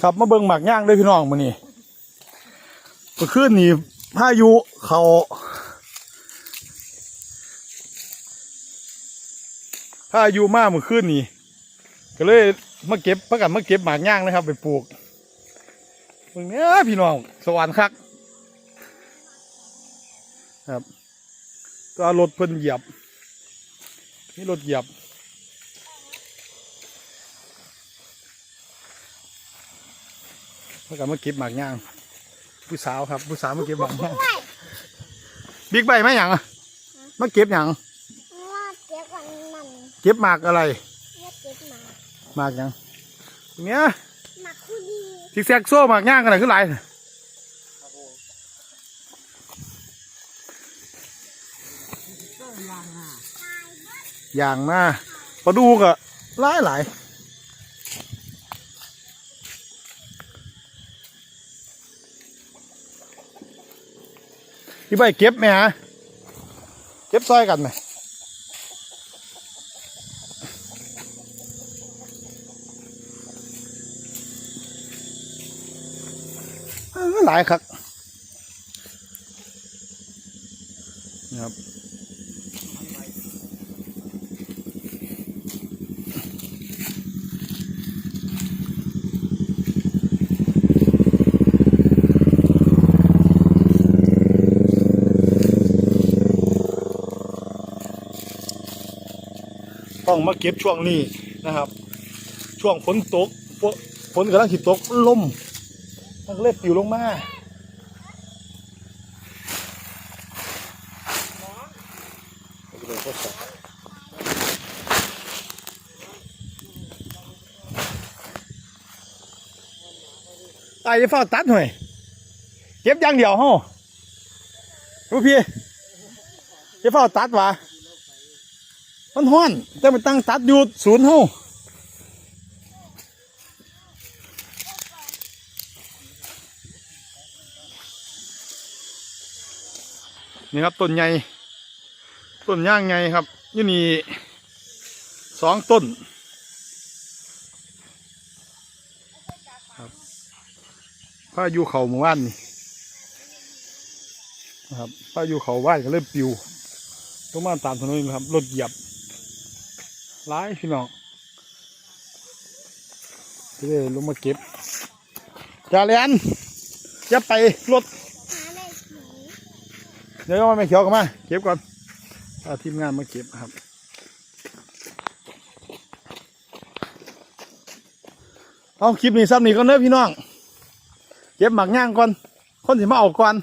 ครับมาเบิ่งหมากย่างด้วยพี่น้องมื้อนี้เมื่อคืนนี่พายุเขาพายุมาเมื่อคืนนี่ก็เลยมาเก็บประกันมาเก็บหมากย่างนะครับ ไปปลูกเบิ่งเนี้ยพี่น้องสวรรค์คักครับก็รถเพิ่นเหยียบนี่รถเหยียบ เมื่อกันมาเก็บหมากย่าง ผู้สาวครับ ผู้สาวมาเก็บหมากย่างบิ๊กใบไหมหยังอะมาเก็บหยังว่าเก็บวันนั้นเก็บหมากอะไรว่าเก็บมาหมากหยังเนี้ยมาคู่ดีซิกแซกโซ่หมากย่างกันไหนขึ้นไรอย่างมาพอดูกะหลายหลาย พี่ใบเก็บไหมฮะ เก็บซอยกันไหมหลายครับนี่ครับ ต้องมาเก็บช่วงนี้นะครับ ช่วงฝนตกฝนกำลังสิตกลมมันก็เลยปิวลงมาตายจะเฝ้าตัดหน่อยเก็บอย่างเดียวฮะรู้พี่จะเฝ้าตัดวะ มันห้อนแต่มันตั้งตัดอยู่ศูนย์เฮานี่ครับต้นใหญ่ต้นย่างใหญ่ครับยี่นี่สองต้นครับพายุเขาหมู่บ้านนี่นะครับพายุเขาบ้านก็เลยปลิวต้องมาตามถนนนี่ครับรถเหยียบ หลายพี่น้องจะได้ลงมาเก็บจ่าเลียนจะไปรถเดี๋ยวเอาไม่เขียวกันมา เก็บก่อนอทีมงานมาเก็บครับเอาคลิปนี้ซ้ำนี่ก่อนเด้อพี่น้อง เก็บหมักย่างก่อน คนสิมาเอาก่อน